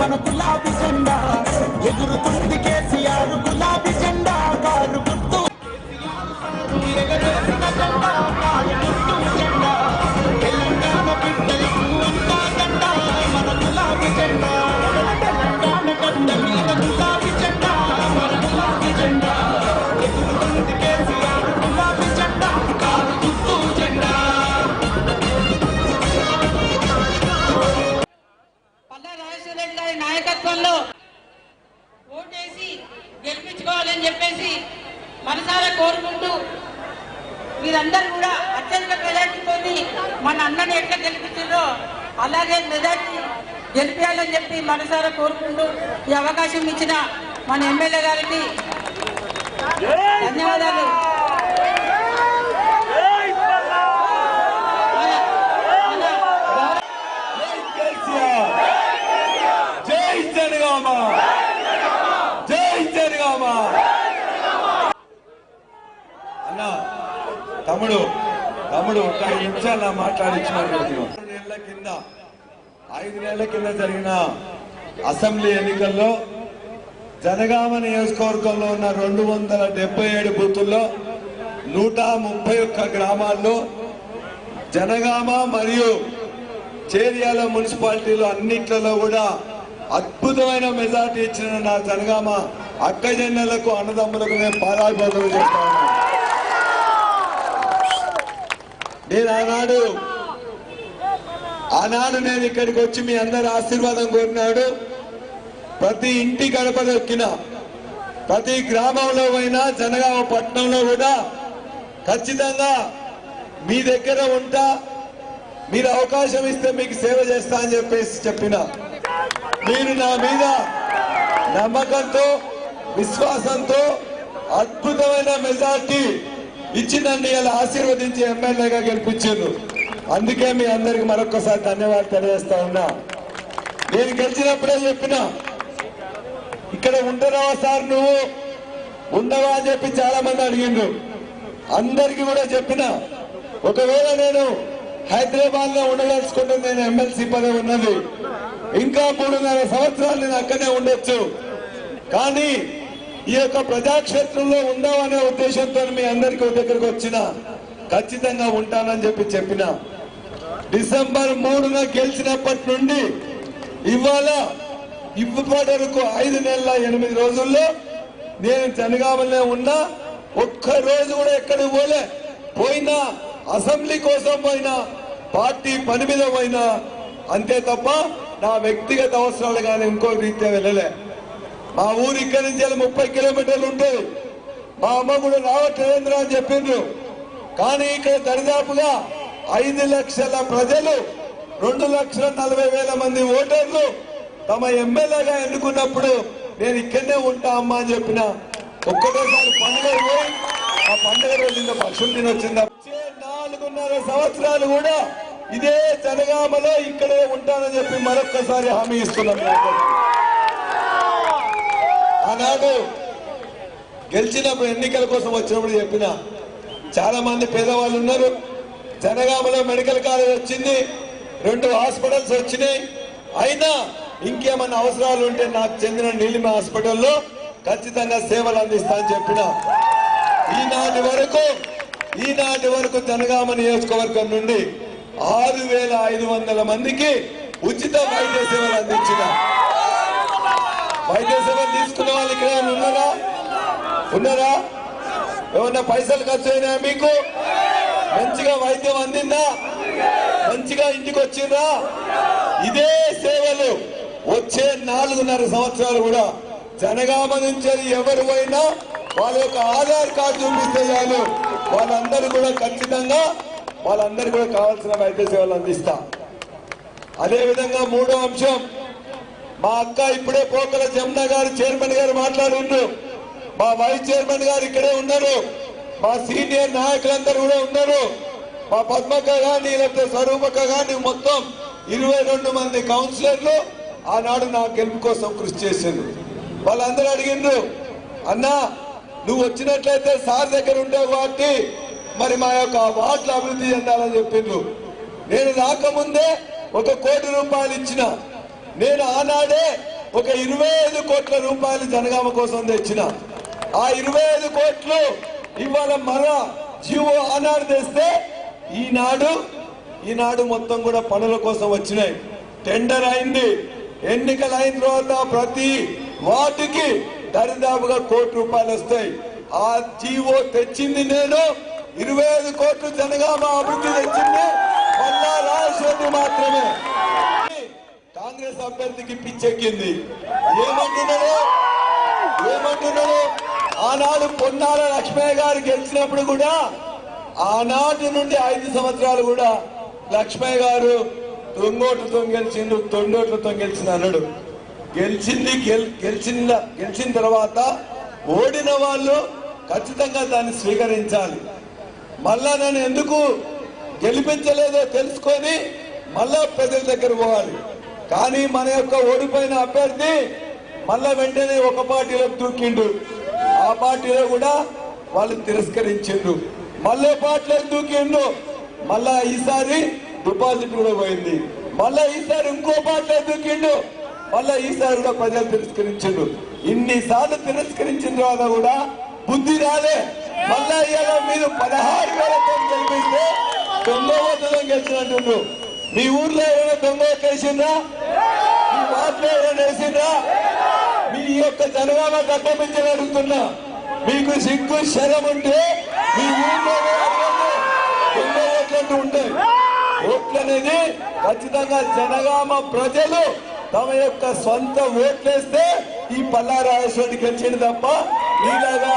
మన గులాబీ జెండా. ఎగురుతుంది కేసీఆర్ గులాబీ జెండా. కారు గుర్తు. ఎగరేసిన జెండా నాయకత్వంలో ఓటేసి గెలిపించుకోవాలని చెప్పేసి మనసారా కోరుకుంటూ మీరందరూ కూడా అత్యధిక మెజార్టీతో మన అన్నని ఎట్లా గెలిపించారో అలాగే మెజార్టీ గెలిపించాలని చెప్పి మనసారా కోరుకుంటూ ఈ అవకాశం ఇచ్చిన మన ఎమ్మెల్యే గారికి ధన్యవాదాలు మన- మన గౌరవ జై జనగామ జై జనగామ అన్న తమ్ముడు తమ్ముడు ఒక నిమిషాలు నా మాట్లాడించిన నెలల కింద ఐదు నెలల కింద జరిగిన అసెంబ్లీ ఎన్నికల్లో జనగామ నియోజకవర్గంలో ఉన్న రెండు వందల డెబ్బై ఏడు బూతుల్లో నూట ముప్పై ఒక్క గ్రామాల్లో జనగామ మరియు చేరియాల మున్సిపాలిటీలో అన్నిట్లలో కూడా అద్భుతమైన మెజార్టీ ఇచ్చిన నా జనగామ అక్కజన్నలకు అన్నదమ్ములకు నేను పాదాభివందనం చేస్తా నేను ఆనాడు ఆనాడు నేను ఇక్కడికి వచ్చి మీ అందరి ఆశీర్వాదం కోరినాడు. ప్రతి ఇంటి గడప దొక్కిన ప్రతి గ్రామంలో అయినా జనగామ పట్టణంలో కూడా ఖచ్చితంగా మీ దగ్గర ఉంటా మీరు అవకాశం ఇస్తే మీకు సేవ చేస్తా అని చెప్పేసి చెప్పిన. మీరు నా మీద నమ్మకంతో విశ్వాసంతో అద్భుతమైన మెజార్టీ ఇచ్చిందండి ఇలా ఆశీర్వదించి ఎమ్మెల్యేగా గెలిపించారు. అందుకే మీ అందరికి మరొకసారి ధన్యవాదాలు తెలియజేస్తా ఉన్నా. నేను గెలిచినప్పుడే చెప్పిన ఇక్కడ ఉండరావా సార్ నువ్వు? ఉండవా? అని చెప్పి చాలా మంది అడిగిండ్రు. అందరికి కూడా చెప్పిన ఒకవేళ నేను హైదరాబాద్లో ఉండదలుచుకుంటే నేను ఎమ్మెల్సీ పదవి ఉన్నది. ఇంకా మూడున్నర సంవత్సరాలు నేను అక్కడే ఉండొచ్చు. కానీ ఈ యొక్క ప్రజాక్షేత్రంలో ఉందామనే ఉద్దేశంతో మీ అందరికీ దగ్గరకు వచ్చిన ఖచ్చితంగా ఉంటానని చెప్పి చెప్పిన. డిసెంబర్ మూడున గెలిచినప్పటి నుండి ఇవాళ ఇప్పటి వరకు ఐదు నెలల ఎనిమిది రోజుల్లో నేను జనగామలే ఉన్నా ఒక్క రోజు కూడా ఎక్కడికి పోలే. పోయినా అసెంబ్లీ కోసం పోయినా పార్టీ పని మీద పోయినా అంతే తప్ప నా వ్యక్తిగత అవసరాలు కానీ ఇంకో రీత్యా వెళ్ళలే. మా ఊరు ఇక్కడి నుంచి ముప్పై కిలోమీటర్లు ఉంటే మా అమ్మ కూడా రావట్లేదురా అని చెప్పిండ్రు. కానీ ఇక్కడ దరిదాపుగా ఐదు లక్షల ప్రజలు రెండు లక్షల నలభై వేల మంది ఓటర్లు తమ ఎమ్మెల్యేగా ఎన్నుకున్నప్పుడు నేను ఇక్కడనే ఉంటా అమ్మా అని చెప్పిన. ఒక్కటేసారి పండుగ పోయి ఆ పండుగ రోజు ఇంత పక్షులు తిని వచ్చింది? నాలుగున్నర సంవత్సరాలు కూడా ఇదే జనగామలో ఇక్కడే ఉంటానని చెప్పి మరొక్కసారి హామీ ఇస్తున్నాం ఆనాడు గెలిచినప్పుడు ఎన్నికల కోసం వచ్చినప్పుడు చెప్పిన చాలా మంది పేదవాళ్ళు ఉన్నారు. జనగామలో మెడికల్ కాలేజ్ వచ్చింది. రెండు హాస్పిటల్స్ వచ్చినాయి. అయినా ఇంకేమైనా అవసరాలు ఉంటే నాకు చెందిన నీలిమ హాస్పిటల్లో ఖచ్చితంగా సేవలు అందిస్తా అని చెప్పిన ఈనాటి వరకు ఈనాటి వరకు జనగామ నియోజకవర్గం నుండి ఆరు వేల ఐదు వందల మందికి ఉచిత వైద్య సేవలు అందించిన వైద్య సేవలు తీసుకున్న వాళ్ళు ఇక్కడ ఉన్నారా? ఉన్నారా? ఏమన్నా పైసలు ఖర్చు అయినా మీకు? మంచిగా వైద్యం అందిందా? మంచిగా ఇంటికి వచ్చిందా? ఇదే సేవలు వచ్చే నాలుగున్నర సంవత్సరాలు కూడా జనగామ నుంచి ఎవరు పోయినా వాళ్ళ యొక్క ఆధార్ కార్డు చూపిస్తే చాలు. వాళ్ళందరూ కూడా ఖచ్చితంగా వాళ్ళందరూ కూడా కావాల్సిన వైద్య సేవలు అందిస్తా. అదేవిధంగా మూడో అంశం మా అక్క ఇప్పుడే పోకల జమున గారు చైర్మన్ గారు మాట్లాడిండ్రు. మా వైస్ చైర్మన్ గారు ఇక్కడే ఉన్నారు. మా సీనియర్ నాయకులందరూ కూడా ఉన్నారు. మా పద్మక్క గాని లేకపోతే స్వరూపక్క గాని మొత్తం ఇరవై రెండు మంది కౌన్సిలర్లు ఆనాడు నా గెలుపు కోసం కృషి చేసిండ్రు. వాళ్ళందరూ అడిగిండ్రు అన్నా నువ్వు వచ్చినట్లయితే సార్ దగ్గర ఉంటావు కాబట్టి మరి మా యొక్క వార్డులు అభివృద్ధి చెందాలని చెప్పిండ్రు. నేను రాకముందే ఒక కోటి రూపాయలు ఇచ్చిన. నేను ఆనాడే ఒక ఇరవై ఐదు కోట్ల రూపాయలు జనగామ కోసం తెచ్చిన. ఆ ఇరవై ఐదు కోట్లు ఇవాళ మన జీవో ఆనాడు తెస్తే ఈనాడు ఈనాడు మొత్తం కూడా పనుల కోసం వచ్చినాయి. టెండర్ అయింది. ఎన్నికలు అయిన తర్వాత ప్రతి వార్డుకి దరిదాపుగా కోటి రూపాయలు వస్తాయి. ఆ జీవో తెచ్చింది నేను. ఇరవై ఐదు కోట్లు జనగామ అభివృద్ధి తెచ్చింది. మళ్ళా రాజశేఖర్ మాత్రమే. కాంగ్రెస్ అభ్యర్థికి పిచ్చెక్కింది. ఏమంటున్నారు? ఏమంటున్నారు? ఆనాడు పొన్నాల లక్ష్మయ్య గారు గెలిచినప్పుడు కూడా ఆనాటి నుండి ఐదు సంవత్సరాలు కూడా లక్ష్మయ్య గారు తొంగోట్లతో గెలిచిండు తొండోట్లతో గెలిచిన అన్నాడు. గెలిచింది గెల్- గెలిచిన గెలిచిన తర్వాత ఓడిన వాళ్ళు ఖచ్చితంగా దాన్ని స్వీకరించాలి. మళ్ళా నన్ను ఎందుకు గెలిపించలేదో తెలుసుకొని మళ్ళా ప్రజల దగ్గర పోవాలి. కానీ మన యొక్క ఓడిపోయిన అభ్యర్థి మళ్ళా వెంటనే ఒక పార్టీలో దూకిండు. ఆ పార్టీలో కూడా వాళ్ళు తిరస్కరించిండ్రు. మళ్ళీ పార్టీలో దూకిండు? మళ్ళా ఈసారి డిపాజిట్ కూడా పోయింది. మళ్ళా ఈసారి ఇంకో పార్టీలో దూకిండు? మళ్ళా ఈసారి కూడా ప్రజలు తిరస్కరించిండు ఇన్నిసార్లు తిరస్కరించిన తర్వాత కూడా బుద్ధి రాలే. మళ్ళా ఇలా మీరు పదహారు వేలతో గెలిపిస్తే దొంగ ఓట్లతో గెలిచినట్టు మీ ఊర్లో ఏమైనా దొంగ ఓట్లు మీ వార్డులో ఏమైనా వేసిండ్రా? మీ యొక్క జనగామ కట్టమించని అడుగుతున్నా మీకు సిగ్గు శరం ఉంటే మీ ఊర్లో అడగండి. దొంగ ఓట్లంటూ ఉంటాయి. ఓట్లు అనేది ఖచ్చితంగా జనగామ ప్రజలు తమ యొక్క సొంత ఓట్లేస్తే ఈ పల్లారాజేశ్వరి గెలిచింది తప్ప మీలాగా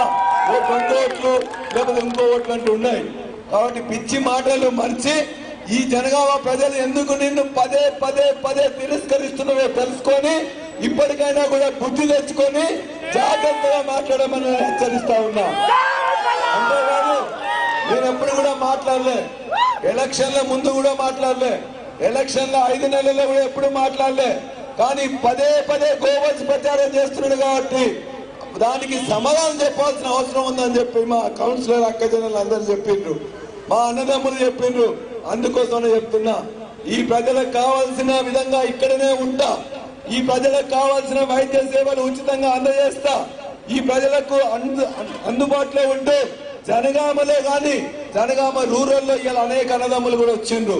ఓ కొంత ఓట్లు లేకపోతే ఇంకో ఓట్లు అంటూ ఉన్నాయి. కాబట్టి పిచ్చి మాటలు మర్చి ఈ జనగామ ప్రజలు ఎందుకు నిన్ను పదే పదే పదే తిరస్కరిస్తున్నవే తెలుసుకొని ఇప్పటికైనా కూడా బుద్ధి తెచ్చుకొని జాగ్రత్తగా మాట్లాడమని హెచ్చరిస్తా ఉన్నా. అంతేకాదు నేను ఎప్పుడు కూడా మాట్లాడలే. ఎలక్షన్ల ముందు కూడా మాట్లాడలే. ఎలక్షన్ల ఐదు నెలల్లో కూడా ఎప్పుడు మాట్లాడలే. కానీ పదే పదే గోవల్స్ ప్రచారం చేస్తున్నాడు కాబట్టి దానికి సమాధానం చెప్పాల్సిన అవసరం ఉందని చెప్పి మా కౌన్సిలర్ అక్కజనులు అందరూ చెప్పిండ్రు. మా అన్నదమ్ములు చెప్పిండ్రు. అందుకోసమే చెప్తున్నా ఈ ప్రజలకు కావాల్సిన విధంగా ఇక్కడనే ఉంటా. ఈ ప్రజలకు కావాల్సిన వైద్య సేవలు ఉచితంగా అందజేస్తా. ఈ ప్రజలకు అందుబాటులో ఉంటే జనగామలే కానీ జనగామ రూరల్లో ఇలా అనేక అన్నదమ్ములు కూడా వచ్చిండ్రు.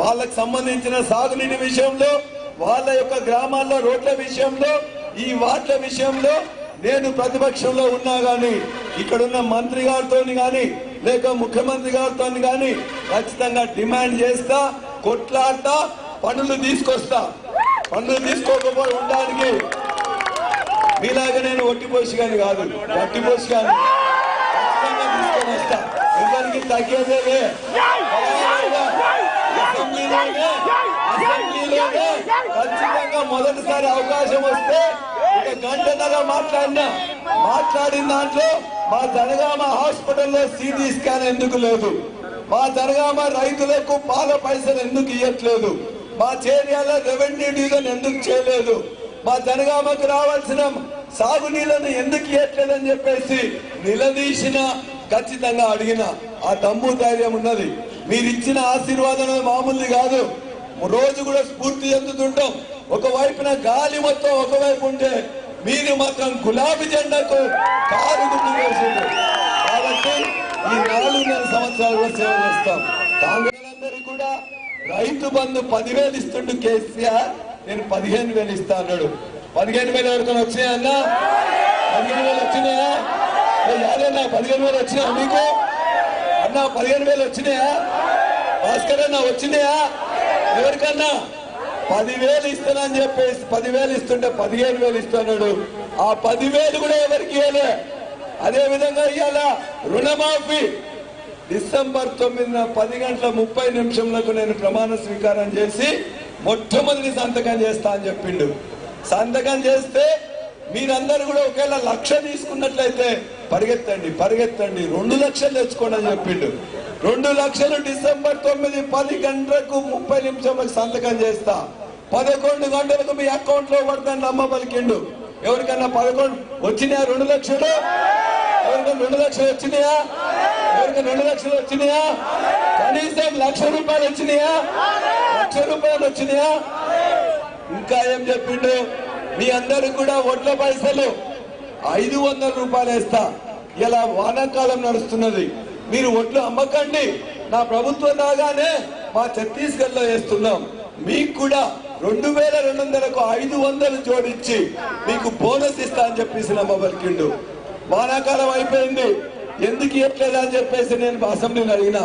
వాళ్ళకు సంబంధించిన సాగునీటి విషయంలో వాళ్ళ యొక్క గ్రామాల్లో రోడ్ల విషయంలో ఈ వాట్ల విషయంలో నేను ప్రతిపక్షంలో ఉన్నా గాని ఇక్కడున్న మంత్రి గారితో గాని లేక ముఖ్యమంత్రి గారితో కానీ ఖచ్చితంగా డిమాండ్ చేస్తా కొట్లాడతా పనులు తీసుకొస్తా. పనులు తీసుకోకపోయి ఉండడానికి మీలాగా నేను ఒట్టిపోసి కానీ కాదు గట్టిపోసి కానీ ఖచ్చితంగా తీసుకొని వస్తా. ఎవరికి తగ్గేదే ఖచ్చితంగా మొదటిసారి అవకాశం వస్తే ఒక గంటన్నర మాట్లాడినా. మాట్లాడిన దాంట్లో మా జనగామ హాస్పిటల్లో సిటీ స్కాన్ ఎందుకు లేదు? మా జనగామ రైతులకు పాల పైసలు ఎందుకు ఇవ్వట్లేదు మా చేరియాలో రెవెన్యూ డివిజన్ ఎందుకు చేయలేదు? మా జనగామకు రావాల్సిన సాగునీళ్ళను ఎందుకు ఇవ్వట్లేదని చెప్పేసి నిలదీసిన ఖచ్చితంగా అడిగిన ఆ దమ్ము ధైర్యం ఉన్నది. మీరు ఇచ్చిన ఆశీర్వాదం మామూలుది కాదు. రోజు కూడా స్ఫూర్తి చెందుతుంటాం. ఒకవైపున గాలి మొత్తం ఒకవైపు ఉంటే మీరు మాత్రం గులాబీ జెండాకు కారు గుర్తు వేసిండ్రు కాబట్టి ఈ నాలుగున్నర సంవత్సరాలు సేవ చేస్తాం. కాంగ్రెస్ కూడా రైతు బంధు పదివేలు ఇస్తుండు కేసీఆర్. నేను పదిహేను వేలు ఇస్తా అన్నాడు. పదిహేను వేలు ఎవరికైనా వచ్చినాయన్నా పదిహేను వేలు వచ్చినాయా? ఏ పదిహేను వేలు వచ్చినాయా మీకు? అన్న పదిహేను వేలు వచ్చినాయా? భాస్కర్ అన్న వచ్చినాయా? ఎవరికన్నా? పదివేలు ఇస్తానని చెప్పేసి పదివేలు ఇస్తుంటే పదిహేను వేలు ఇస్తున్నాడు. ఆ పదివేలు కూడా ఎవరికి ఇవ్వలే? అదే విధంగా ఇవాళ రుణమాఫీ. డిసెంబర్ తొమ్మిదిన పది గంటల ముప్పై నిమిషంలకు నేను ప్రమాణ స్వీకారం చేసి మొట్టమొదటి సంతకం చేస్తా అని చెప్పిండు. సంతకం చేస్తే మీరందరూ కూడా ఒకవేళ లక్ష తీసుకున్నట్లయితే పరిగెత్తండి పరిగెత్తండి. రెండు లక్షలు తెచ్చుకోండి అని చెప్పిండు. రెండు లక్షలు డిసెంబర్ తొమ్మిది పది గంటలకు ముప్పై నిమిషంలకు సంతకం చేస్తా. పదకొండు గంటలకు మీ అకౌంట్లో పడతాను అమ్మ పలికిండు. ఎవరికన్నా పదకొండు వచ్చినాయా? రెండు లక్షలు? ఎవరికైనా రెండు లక్షలు వచ్చినాయా? ఎవరికైనా రెండు లక్షలు వచ్చినాయా? కనీసం లక్ష రూపాయలు వచ్చినాయా? లక్ష రూపాయలు వచ్చినాయా? ఇంకా ఏం చెప్పిండు? మీ అందరికి కూడా ఒడ్ల పైసలు. ఐదు వందల రూపాయలు వేస్తా. ఇలా వానాకాలం నడుస్తున్నది. మీరు ఒడ్లు అమ్మకండి. నా ప్రభుత్వం రాగానే మా ఛత్తీస్గఢ్లో వేస్తున్నాం. మీకు కూడా రెండు వేల రెండు వందలకు ఐదు వందలు జోడించి మీకు బోనస్ ఇస్తా అని చెప్పేసి నమ్మ పలికిండు. వానాకాలం అయిపోయింది. ఎందుకు ఇవ్వట్లేదా అని చెప్పేసి నేను అసెంబ్లీని అడిగిన.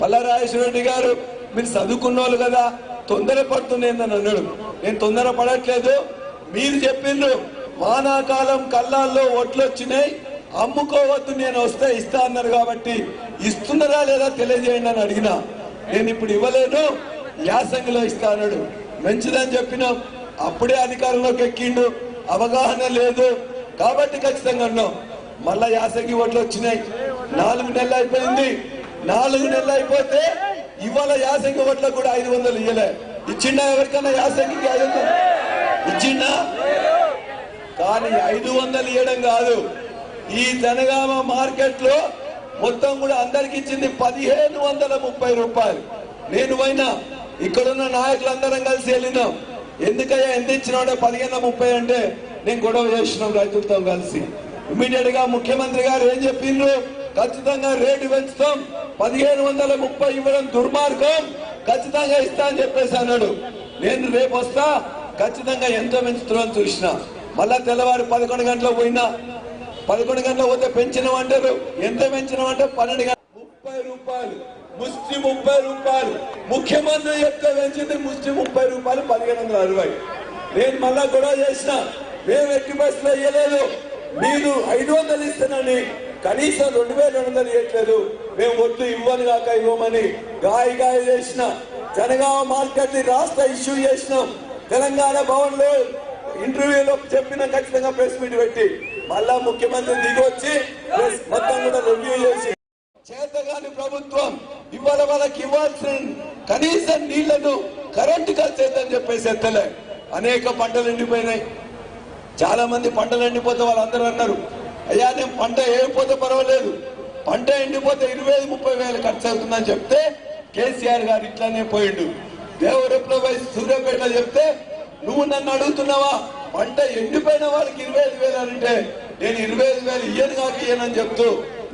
పల్లారాజేశ్వర రెడ్డి గారు మీరు చదువుకున్న వాళ్ళు కదా తొందర పడుతుందేందని అన్నాడు. నేను తొందర పడట్లేదు. మీరు చెప్పిండ్రు వానాకాలం కళ్ళాల్లో ఒట్లు వచ్చినాయి అమ్ముకోవద్దు నేను వస్తే ఇస్తా అన్నారు కాబట్టి ఇస్తున్నారా లేదా తెలియజేయండి అని అడిగిన. నేను ఇప్పుడు ఇవ్వలేను యాసంగిలో ఇస్తా అన్నాడు. మంచిదని చెప్పినాం అప్పుడే అధికారంలోకి ఎక్కిండు. అవగాహన లేదు. కాబట్టి ఖచ్చితంగా అన్నాం. మళ్ళా యాసంగి ఓట్లు వచ్చినాయి. నాలుగు నెలలు అయిపోయింది. నాలుగు నెలలు అయిపోతే ఇవాళ యాసంగి ఓట్లకు కూడా ఐదు వందలు ఇయ్యలే. ఇచ్చిండా ఎవరికన్నా యాసంగికి ఐదు వందలు? ఇచ్చిండా? కానీ ఐదు వందలు ఇవ్వడం కాదు. ఈ జనగామ మార్కెట్లో మొత్తం కూడా అందరికి ఇచ్చింది పదిహేను వందల ముప్పై రూపాయలు. నేను పోయినా ఇక్కడున్న నాయకులందరం కలిసి వెళ్ళినాం. ఎందుకయ్యా ఎంత ఇచ్చినాడో పదిహేను ముప్పై అంటే నేను గొడవ చేసినాం రైతులతో కలిసి. ఇమీడియట్గా ముఖ్యమంత్రి గారు ఏం చెప్పిండ్రు? ఖచ్చితంగా రేటు పెంచుతాం. పదిహేను వందల ముప్పై ఇవ్వడం దుర్మార్గం. ఖచ్చితంగా ఇస్తా అని చెప్పేసి అన్నాడు. నేను రేపు వస్తా. ఖచ్చితంగా ఎంతో పెంచుతున్నాను చూసిన. మళ్ళా తెల్లవారు పదకొండు గంటల పోయినా. పదకొండు గంటల పోతే పెంచినామంటారు ఎంత పెంచినామంటే పన్నెండు గంటల ముప్పై రూపాయలు. ముస్లిం ముప్పై రూపాయలు. ముఖ్యమంత్రి యొక్క పెంచింది ముస్లిం ముప్పై రూపాయలు పదిహేను వందల అరవై. నేను మళ్ళా గొడవ చేసిన మేము ఎట్టి బస్సులు ఇవ్వలేదు మీరు ఐదు వందలు ఇస్తానని కనీసం రెండు వేల రెండు వందలు ఇవ్వట్లేదు మేము ఒట్లు ఇవ్వను కాక ఇవ్వమని గాయ గాయ చేసిన జనగామ మార్కెట్ రాష్ట్ర ఇష్యూ చేసినాం. తెలంగాణ భవన్లో ఇంటర్వ్యూలో చెప్పిన ఖచ్చితంగా ప్రెస్ మీట్ పెట్టి మళ్ళా ముఖ్యమంత్రి దిగి వచ్చి మొత్తం కూడా రివ్యూ చేసి చేతగాని ప్రభుత్వం ఇవాళ వాళ్ళకి ఇవ్వాల్సిన కనీసం నీళ్ళను కరెంటు కలిసేద్దని చెప్పేసి ఎత్తలే. అనేక పంటలు ఎండిపోయినాయి. చాలా మంది పంటలు ఎండిపోతే వాళ్ళందరూ అన్నారు అయ్యా నేను పంట ఏడిపోతే పర్వాలేదు. పంట ఎండిపోతే ఇరవై ఐదు ముప్పై వేలు ఖర్చు అవుతుందని చెప్తే కేసీఆర్ గారు ఇట్లానే పోయిండు. దేవరూపలో పోయి సూర్యాపేటలో చెప్తే నువ్వు నన్ను అడుగుతున్నావా? పంట ఎండిపోయిన వాళ్ళకి ఇరవై ఐదు వేలు అంటే నేను ఇరవై ఐదు వేలు ఇయ్యను కాక ఇయ్యనని చెప్తూ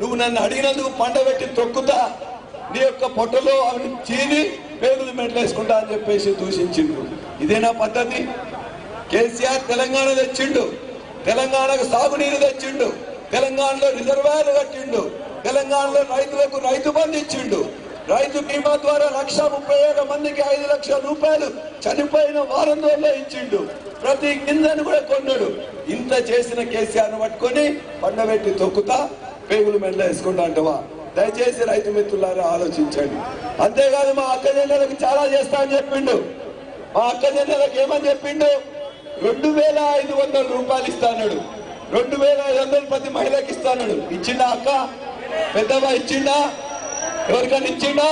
నువ్వు నన్ను అడిగినందుకు పంట పెట్టి తొక్కుతా. నీ యొక్క పొట్టలో అవి చీని పేగులు మెట్లేసుకుంటా అని చెప్పేసి దూషించిండు. ఇదేనా పద్ధతి. కేసీఆర్ తెలంగాణ తెచ్చిండు. తెలంగాణకు సాగునీరు తెచ్చిండు. తెలంగాణలో రిజర్వాయర్లు కట్టిండు. తెలంగాణలో రైతులకు రైతు బంధు ఇచ్చిండు. రైతు బీమా ద్వారా లక్ష ముప్పై ఏడు మందికి ఐదు లక్షల రూపాయలు చనిపోయిన వారం రోజుల్లో ఇచ్చిండు. ప్రతి కిందను కూడా కొన్నాడు. ఇంత చేసిన కేసీఆర్ను పట్టుకొని పండబెట్టి తొక్కుతా. పేగులు మెడలో వేసుకుంటా అంటవా? దయచేసి రైతు మిత్రులారా ఆలోచించండి. అంతేకాదు మా అక్క జెండలకు చాలా చేస్తా అని చెప్పిండు. మా అక్క జెండలకు ఏమని చెప్పిండు? రెండు వేల ఐదు వందల రూపాయలు ఇస్తాడు రెండు వేల ఐదు వందలు ప్రతి మహిళకి ఇస్తాడు ఇచ్చిండా అక్క? పెద్దవా ఇచ్చిండా? ఎవరికైనా ఇచ్చిండా?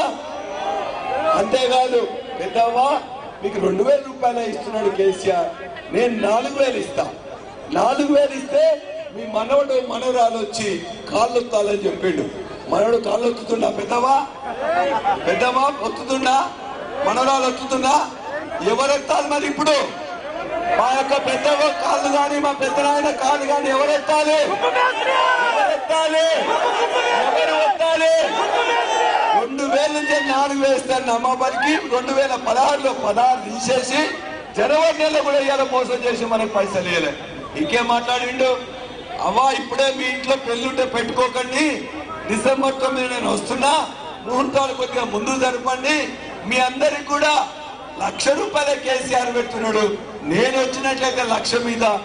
అంతేకాదు పెద్దవా మీకు రెండు వేల రూపాయలు ఇస్తున్నాడు కేసీఆర్. నేను నాలుగు వేలు ఇస్తా. నాలుగు వేలు ఇస్తే మీ మనవడు మనవరాలు వచ్చి కాళ్ళు వస్తాలని చెప్పిండు. మనవడు కాళ్ళు ఒత్తుతుండా? పెద్దవా? పెద్దవా? ఒత్తుతుండా? మనవరాలు ఒత్తుతుందా ఎవరెత్తాలి మరి ఇప్పుడు? మా యొక్క పెద్దవ కాళ్ళు కానీ మా పెద్దనాయన కాళ్ళు కానీ ఎవరెత్తాలి? ఎవరెత్తాలి? ఎవరు ఎత్తాలి రెండు వేల నుంచి నాలుగు వేస్తాను అమ్మవారికి. రెండు వేల పదహారులో పదహారు తీసేసి జనవరి నెలలో కూడా ఇవాళ మోసం చేసి మనకు పైసలు ఇవ్వలే ఇంకేం మాట్లాడిండు? అవ్వా ఇప్పుడే మీ ఇంట్లో పెళ్ళుంటే పెట్టుకోకండి. డిసెంబర్ తొమ్మిది నేను వస్తున్నా. ముహూర్తాలు కొద్దిగా ముందు జరపండి. మీ అందరికి కూడా లక్ష రూపాయల కేసీఆర్ పెడుతున్నాడు నేను వచ్చినట్లయితే లక్ష మీద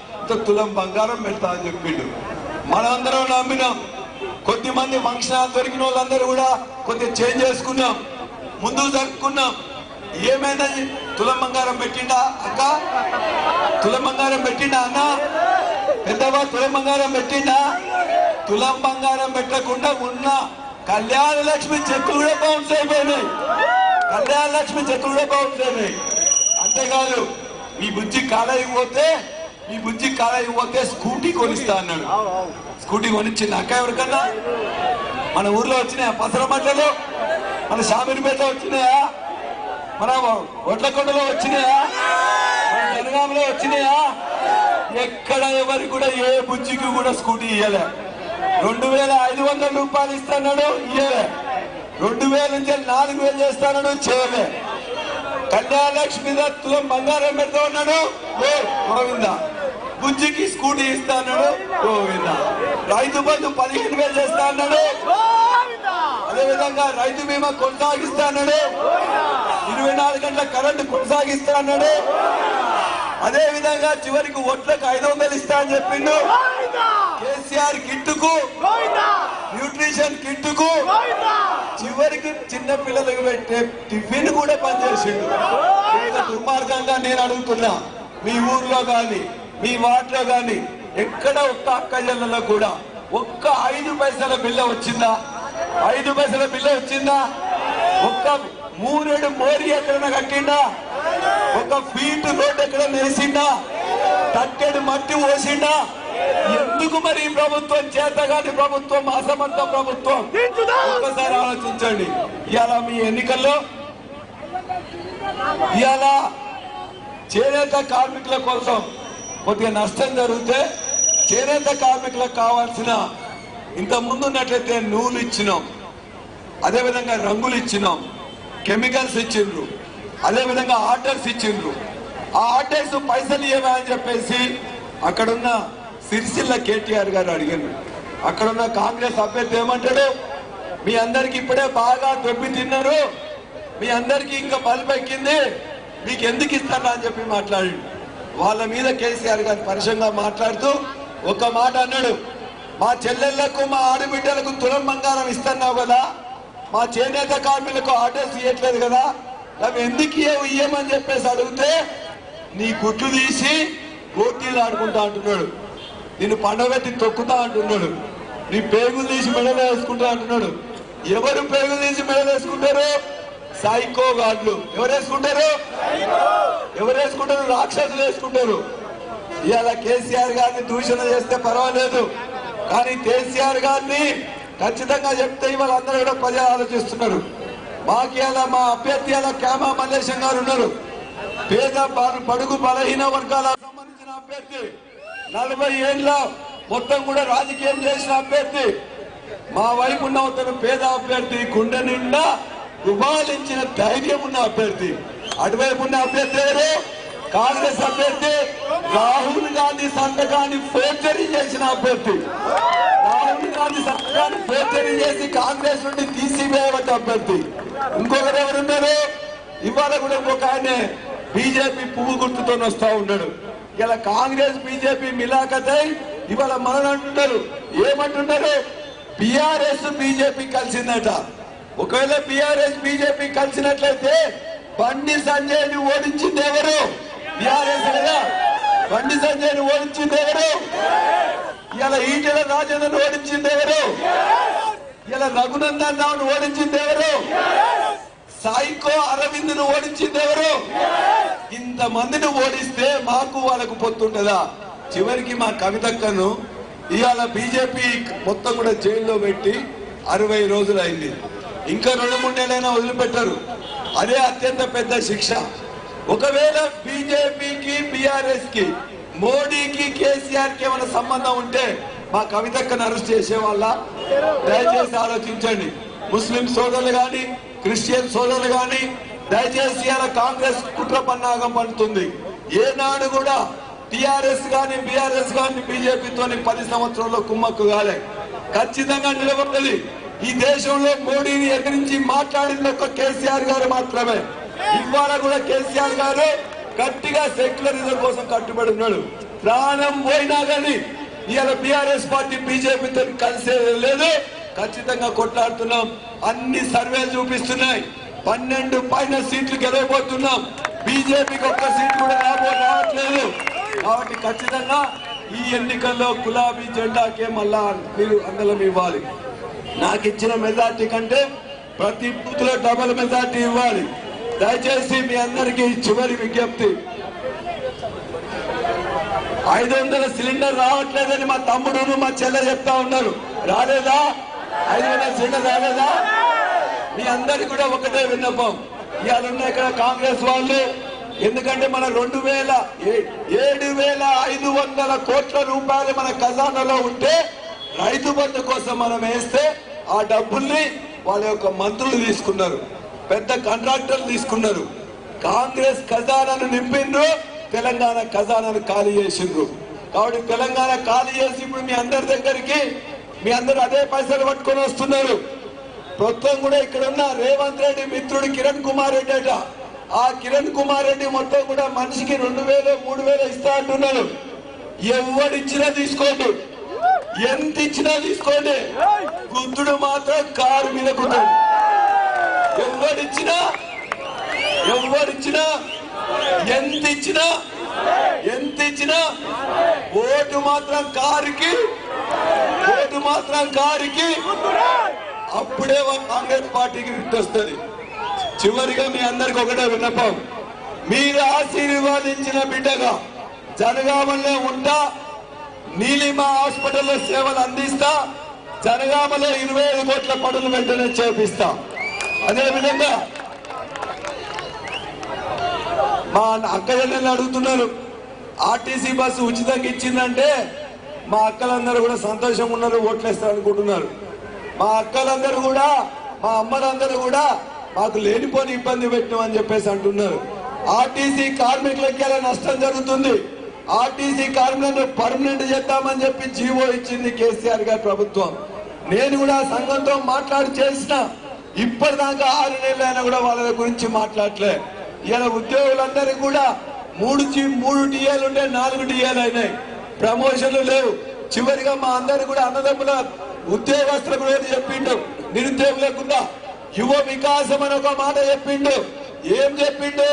తులం బంగారం పెడతా అని చెప్పిండు. మనందరం నమ్మినాం. కొద్ది మంది ఫంక్షన్ దొరికిన వాళ్ళందరూ కూడా కొద్దిగా చేంజ్ చేసుకున్నాం. ముందు జరుపుకున్నాం. ఏమైందని తులం బంగారం పెట్టిండా అక్క? తులం బంగారం పెట్టిండా అన్న? పెద్దవా తులం బంగారం పెట్టిందా? తులం బంగారం పెట్టకుండా ఉన్న కళ్యాణ లక్ష్మి చెక్కులు కూడా బౌన్స్ అయిపోయినాయి. కళ్యాణ లక్ష్మి చెక్కులు కూడా బౌన్స్ అయినాయి. అంతేకాదు మీ బుజ్జి కాలేజీకి పోతే మీ బుజ్జి కాలేజీకి పోతే స్కూటీ కొనిస్తా అన్నాడు. స్కూటీ కొనిచ్చింది అక్క ఎవరికన్నా? మన ఊర్లో వచ్చినాయా? పసరమట్లలో మన షామీర్పేటలో వచ్చినాయా? మన ఒట్లకొండలో వచ్చినాయా? మన జనగాంలో వచ్చినాయా? ఎక్కడ ఎవరికి కూడా ఏ బుజ్జికి కూడా స్కూటీ ఇయ్యలే. రెండు వేల ఐదు వందల రూపాయలు ఇస్తున్నాడు ఇయ్యలే. రెండు వేల నుంచి నాలుగు వేలు చేస్తాడు చేయలే. కళ్యాణ లక్ష్మి మీద తులం బంగారం పెడతా ఉన్నాడు ఓ గోవింద. బుజ్జికి స్కూటీ ఇస్తా అన్నాడు గోవింద. రైతు బంధు పదిహేను వేలు చేస్తా అన్నాడు. అదే విధంగా రైతు బీమా కొనసాగిస్తా అన్నాడు. ఇరవై నాలుగు గంటల కరెంటు కొనసాగిస్తా అన్నాడు. అదే విధంగా చివరికి ఒట్లకు ఐదు వందలు ఇస్తా అని చెప్పిండు. కేసీఆర్ కిట్టుకు న్యూట్రిషన్ కిట్టుకు చివరికి చిన్న పిల్లలకు పెట్టే టిఫిన్ కూడా పనిచేసిండు దుర్మార్గంగా నేను అడుగుతున్నా మీ ఊర్లో గాని మీ వార్డులో గాని ఎక్కడ ఒక్క అక్కజల్లలో కూడా ఒక్క ఐదు పైసల బిల్ల వచ్చిందా? ఐదు పైసల బిల్ల వచ్చిందా? ఒక్క మూరేడు మోరి ఎక్కడైనా కట్టిండా? ఒక ఫీట్ రోడ్ ఎక్కడ నేసిండా తట్టెడు మట్టి పోసిండా ఎందుకు మరి ప్రభుత్వం చేతగాని ప్రభుత్వం అసమర్థ ప్రభుత్వం? ఒకసారి ఆలోచించండి. ఇవాళ మీ ఎన్నికల్లో ఇవాళ చేనేత కార్మికుల కోసం కొద్దిగా నష్టం జరిగితే చేనేత కార్మికులకు కావాల్సిన ఇంత ముందు ఉన్నట్లయితే నూలు ఇచ్చినాం. అదేవిధంగా రంగులు ఇచ్చినాం. కెమికల్స్ ఇచ్చిండ్రు. అదేవిధంగా ఆర్డర్స్ ఇచ్చిండ్రు. ఆ ఆర్డర్స్ పైసలు ఇవ్వమా అని చెప్పేసి అక్కడున్న సిరిసిల్ల కేటీఆర్ గారు అడిగారు అక్కడున్న కాంగ్రెస్ అభ్యర్థి ఏమంటాడు? మీ అందరికి ఇప్పుడే బాగా దొబ్బి తిన్నారు. మీ అందరికి ఇంకా బల్బెక్కింది మీకు ఎందుకు ఇస్తారా అని చెప్పి మాట్లాడి వాళ్ళ మీద కేసీఆర్ గారు పరుషంగా మాట్లాడుతూ ఒక మాట అన్నాడు. మా చెల్లెళ్ళకు మా ఆడబిడ్డలకు తులం బంగారం ఇస్తున్నావు కదా. మా చేనేత కార్మికులకు ఆర్డర్స్ ఇవ్వట్లేదు కదా. అవి ఎందుకు ఇయ్యవు ఇయ్యమని చెప్పేసి అడిగితే నీ గుడ్లు తీసి గోటీలు ఆడుకుంటా అంటున్నాడు. నిన్ను పండబెట్టి తొక్కుతా అంటున్నాడు. నీ పేగులు తీసి మెడలో వేసుకుంటా అంటున్నాడు. ఎవరు పేగులు తీసి మెడలేసుకుంటారు సైకో గాడ్లు. ఎవరు వేసుకుంటారు? ఎవరు వేసుకుంటారు? రాక్షసులు వేసుకుంటారు. ఇవాళ కేసీఆర్ గారిని దూషణ చేస్తే పర్వాలేదు. కానీ కేసీఆర్ గారిని ఖచ్చితంగా చెప్తే ఇవాళ అందరూ కూడా ప్రజలు ఆలోచిస్తున్నారు. మాకు మా అభ్యర్థియాల క్యామా మల్లేశం గారు ఉన్నారు. పేద పడుగు బడుగు బలహీన వర్గాల సంబంధించిన అభ్యర్థి. నలభై ఏళ్ళ మొత్తం కూడా రాజకీయం చేసిన అభ్యర్థి. మా వైపు ఉన్న అతను పేద అభ్యర్థి. గుండె నిండా ఉపాలించిన ధైర్యం ఉన్న అభ్యర్థి. అటువైపు ఉన్న అభ్యర్థి ఎవరు? కాంగ్రెస్ అభ్యర్థి రాహుల్ గాంధీ సంతకాన్ని ఫోర్జరీ చేసిన అభ్యర్థి. రాహుల్ గాంధీ సంతకాన్ని ఫోర్జరీ చేసి కాంగ్రెస్ నుండి తీసివేయవచ్చు అభ్యర్థి. ఇంకొకరు ఎవరున్నారు ఇవాళ కూడా ఇంకొక ఆయన బీజేపీ పువ్వు గుర్తుతో వస్తా ఉన్నాడు. ఇలా కాంగ్రెస్ బీజేపీ మిలాఖతై ఇవాళ మనని అంటున్నారు ఏమంటున్నారు? బీఆర్ఎస్ బీజేపీ కలిసిందట. ఒకవేళ బీఆర్ఎస్ బీజేపీ కలిసినట్లయితే బండి సంజయ్ని ఓడించింది ఎవరు? బీఆర్ఎస్ కదా. బండి సంజయ్ని ఓడించింది ఎవరు? ఇలా ఈటెల రాజేంద్రను ఓడించింది ఎవరు? ఇలా రఘునందన్ రావును ఓడించింది ఎవరు సాయికో అరవింద్ను ఓడించింది ఎవరు ఇంత మందిని ఓడిస్తే మాకు వాళ్ళకు పొత్తుంటదా చివరికి మా కవితక్కను ఇవాళ బీజేపీ మొత్తం కూడా జైల్లో పెట్టి అరవై రోజులు అయింది ఇంకా రెండు మూడు నెలలైనా వదిలిపెట్టారు. అదే అత్యంత పెద్ద శిక్ష. ఒకవేళ బీజేపీకి బీఆర్ఎస్కి మోడీకి కేసీఆర్కి ఏమైనా సంబంధం ఉంటే మా కవితక్కను అరెస్ట్ చేసే వాళ్ళ దయచేసి ఆలోచించండి. ముస్లిం సోదరులు గాని క్రిస్టియన్ సోదరులు గాని దయచేసి ఇలా కాంగ్రెస్ కుట్ర పన్నాగం పడుతుంది. ఏనాడు కూడా టిఆర్ఎస్ గాని బిఆర్ఎస్ గాని బీజేపీతో పది సంవత్సరంలో కుమ్మక్కు కాలే. ఖచ్చితంగా నిలబడ్డది. ఈ దేశంలో మోడీని ఎదిరించి మాట్లాడింది ఒక కేసీఆర్ గారు మాత్రమే. ఇవాళ కూడా కేసీఆర్ గారు గట్టిగా సెక్యులరిజం కోసం కట్టుబడి ఉన్నాడు. ప్రాణం పోయినా కానీ ఇవాళ బీఆర్ఎస్ పార్టీ బీజేపీతో కలిసే లేదు ఖచ్చితంగా కొట్లాడుతున్నాం. అన్ని సర్వేలు చూపిస్తున్నాయి. పన్నెండు పైన సీట్లు గెలవబోతున్నాం. బీజేపీకి ఒక్క సీట్ కూడా రాబో రావట్లేదు. కాబట్టి ఖచ్చితంగా ఈ ఎన్నికల్లో గులాబీ జెండాకే మళ్ళా మీరు అందలం ఇవ్వాలి. నాకు ఇచ్చిన మెజార్టీ కంటే ప్రతి బూత్లో డబల్ మెజార్టీ ఇవ్వాలి. దయచేసి మీ అందరికీ చివరి విజ్ఞప్తి. ఐదు వందల సిలిండర్ రావట్లేదని మా తమ్ముడు మా చెల్లె చెప్తా ఉన్నారు. రాలేదా? ఐదు వందల సిలిండర్ రాలేదా? మీ అందరికి కూడా ఒకటే విన్నపం. ఇవాళ ఉన్న ఇక్కడ కాంగ్రెస్ వాళ్ళు ఎందుకంటే మన రెండు వేల ఏ- ఏడు వేల ఐదు వందల కోట్ల రూపాయలు మన ఖజానాలో ఉంటే రైతు బంధు కోసం మనం వేస్తే ఆ డబ్బుల్ని వాళ్ళ యొక్క మంత్రులు తీసుకున్నారు. పెద్ద కాంట్రాక్టర్లు తీసుకున్నారు. కాంగ్రెస్ ఖజానాను నింపిండ్రు తెలంగాణ ఖజానాను ఖాళీ చేసిండ్రు. కాబట్టి తెలంగాణ ఖాళీ చేసి ఇప్పుడు మీ అందరి దగ్గరికి మీ అందరు అదే పైసలు పట్టుకొని వస్తున్నారు. మొత్తం కూడా ఇక్కడ ఉన్న రేవంత్ రెడ్డి మిత్రుడు కిరణ్ కుమార్ రెడ్డి అట. ఆ కిరణ్ కుమార్ రెడ్డి మొత్తం కూడా మనిషికి రెండు వేలు మూడు వేలు ఇస్తా అంటున్నాడు. ఎవరిచ్చినా తీసుకోండి. ఎంత ఇచ్చినా తీసుకోండి. గుద్దుడు మాత్రం కారు మీద కుట్టాడు ఎవడిచ్చినా ఎవరిచ్చినా ఎంత ఇచ్చినా ఎంత ఇచ్చినా ఓటు మాత్రం కారుకి ఓటు మాత్రం కారుకి అప్పుడే కాంగ్రెస్ పార్టీకి వస్తుంది. చివరిగా మీ అందరికి ఒకటే విన్నపం. మీరు ఆశీర్వాదించిన బిడ్డగా జనగామలో ఉంటా నీలిమ హాస్పిటల్లో సేవలు అందిస్తా జనగామలో ఇరవై ఐదు కోట్ల పనులు వెంటనే చేపిస్తా. అదేవిధంగా విధంగా మా అక్కజన్నలు అడుగుతున్నారు. ఆర్టీసీ బస్సు ఉచితంగా ఇచ్చిందంటే మా అక్కలందరూ కూడా సంతోషంగా ఉన్నారు ఓట్లేస్తారు అనుకుంటున్నారు. మా అక్కలందరూ కూడా మా అమ్మలందరూ కూడా మాకు లేనిపోని ఇబ్బంది పెట్టినామని చెప్పేసి అంటున్నారు. ఆర్టీసీ కార్మికులకి అలా నష్టం జరుగుతుంది. ఆర్టీసీ కార్మికులను పర్మనెంట్ చేద్దామని చెప్పి జీవో ఇచ్చింది కేసీఆర్ గారి ప్రభుత్వం. నేను కూడా సంఘంతో మాట్లాడి చేసిన. ఇప్పటిదాకా ఆరు నెలలైనా కూడా వాళ్ళ గురించి మాట్లాడలే. ఇలా ఉద్యోగులందరికీ కూడా మూడు మూడు డిఏలు ఉంటే నాలుగు డిఏలు అయినాయి. ప్రమోషన్లు లేవు. చివరిగా మా అందరు కూడా అన్నదమ్ముల ఉద్యోగస్తుల గురించి చెప్పిండు. నిరుద్యోగులకుండా యువ వికాసం అని ఒక మాట చెప్పిండు. ఏం చెప్పిండు?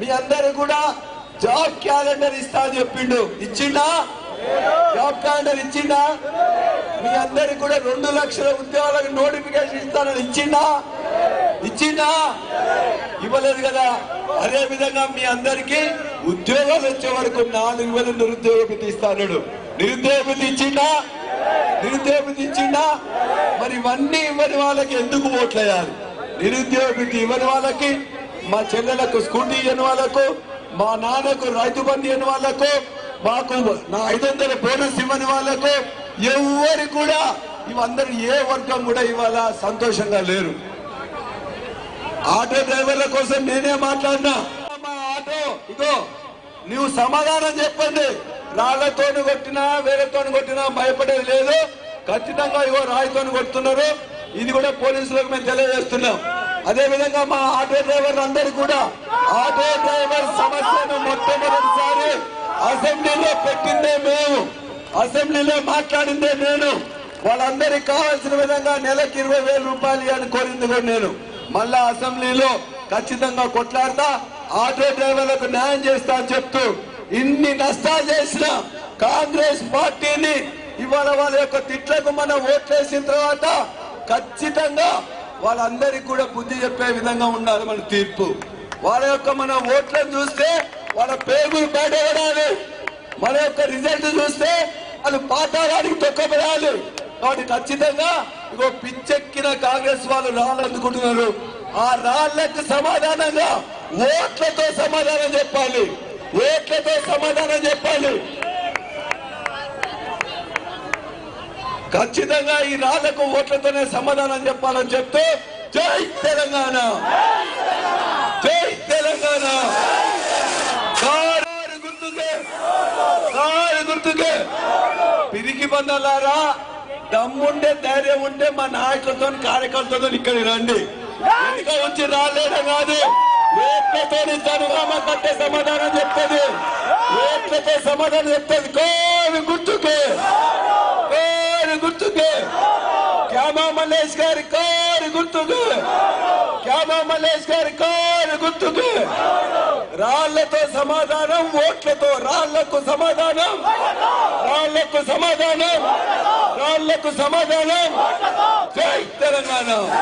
మీ అందరు కూడా జాబ్ క్యాలెండర్ ఇస్తా అని చెప్పిండు. ఇచ్చిండా? జాబ్ క్యాలెండర్ ఇచ్చిండా? మీ అందరికి కూడా రెండు లక్షల ఉద్యోగాలకు నోటిఫికేషన్ ఇస్తానని ఇచ్చిండా? ఇచ్చిందా ఇవ్వలేదు కదా. అదే విధంగా మీ అందరికి ఉద్యోగాలు వచ్చే వరకు నాలుగు వేల నిరుద్యోగ భృతి ఇస్తాడు నిరుద్యోగ భృతి ఇచ్చిందా నిరుద్యోగ మరి ఇవన్నీ ఇవ్వని వాళ్ళకి ఎందుకు ఓట్లేయాలి? నిరుద్యోగ ఇవ్వని వాళ్ళకి మా చెల్లెలకు స్కూటీ ఇవ్వని వాళ్ళకు మా నాన్నకు రైతు బంధు ఇవ్వని వాళ్ళకు మాకు నా ఐదు వందల బోనస్ ఇవ్వని వాళ్ళకు ఎవరు కూడా ఇవందరూ ఏ వర్గం కూడా ఇవాళ సంతోషంగా లేరు. ఆటో డ్రైవర్ల కోసం నేనే మాట్లాడినా. మా ఆటో ఇగో నువ్వు సమాధానం చెప్పండి. రాళ్ళతోని కొట్టినా వేరేతో కొట్టినా భయపడేది లేదు. ఖచ్చితంగా ఇగో రాయితో కొడుతున్నారు. ఇది కూడా పోలీసులకు మేము తెలియజేస్తున్నాం. అదే విధంగా మా ఆటో డ్రైవర్లు అందరూ కూడా ఆటో డ్రైవర్ సమస్యను మొట్టమొదటిసారి అసెంబ్లీలో పెట్టిందే మేము. అసెంబ్లీలో మాట్లాడిందే నేను. వాళ్ళందరికి కావాల్సిన విధంగా నెలకి ఇరవై వేల రూపాయలు అని కోరింది కూడా నేను. మళ్ళా అసెంబ్లీలో ఖచ్చితంగా కొట్లాడతా ఆటో డ్రైవర్లకు న్యాయం చేస్తా అని చెప్తూ ఇన్ని నష్టాలు చేసిన కాంగ్రెస్ పార్టీని ఇవాళ వాళ్ళ యొక్క తిట్లకు మనం ఓట్లేసిన తర్వాత ఖచ్చితంగా వాళ్ళందరికీ కూడా బుద్ధి చెప్పే విధంగా ఉండాలి మన తీర్పు. వాళ్ళ యొక్క మన ఓట్లను చూస్తే వాళ్ళ పేగులు బయటపడాలి మన యొక్క రిజల్ట్ చూస్తే అది పాతాళానికి తొక్కబడాలి. కాబట్టి ఖచ్చితంగా ఇగో పిచ్చెక్కిన కాంగ్రెస్ వాళ్ళు రాళ్ళు అందుకుంటున్నారు. ఆ రాళ్ళకు సమాధానంగా ఓట్లతో సమాధానం చెప్పాలి. ఓట్లతో సమాధానం చెప్పాలి. ఖచ్చితంగా ఈ రాళ్ళకు ఓట్లతోనే సమాధానం చెప్పాలని చెప్తూ జై తెలంగాణ. జై తెలంగాణ కారు గుర్తుకే కారు గుర్తుకే. పిరికి బంధలారా దమ్ముంటే ధైర్యం ఉంటే మా నాయకులతో కార్యకర్తలతో ఇక్కడ రండి. వెనుక వచ్చి రాలేడం కాదు. ఓట్లతో జనగామ కట్టే సమాధానం చెప్తుంది. ఓట్లతో సమాధానం చెప్తుంది. కోరి గుర్తుకే. కోరి గుర్తుకే. క్యామా మల్లేష్ గారి కోరి గుర్తుకు. క్యామా మల్లేష్ గారి కోరి గుర్తుకు. రాళ్ళతో సమాధానం ఓట్లతో రాళ్ళకు సమాధానం. రాళ్ళకు సమాధానం. రాళ్ళకు సమాధానం. జై తెలంగాణ.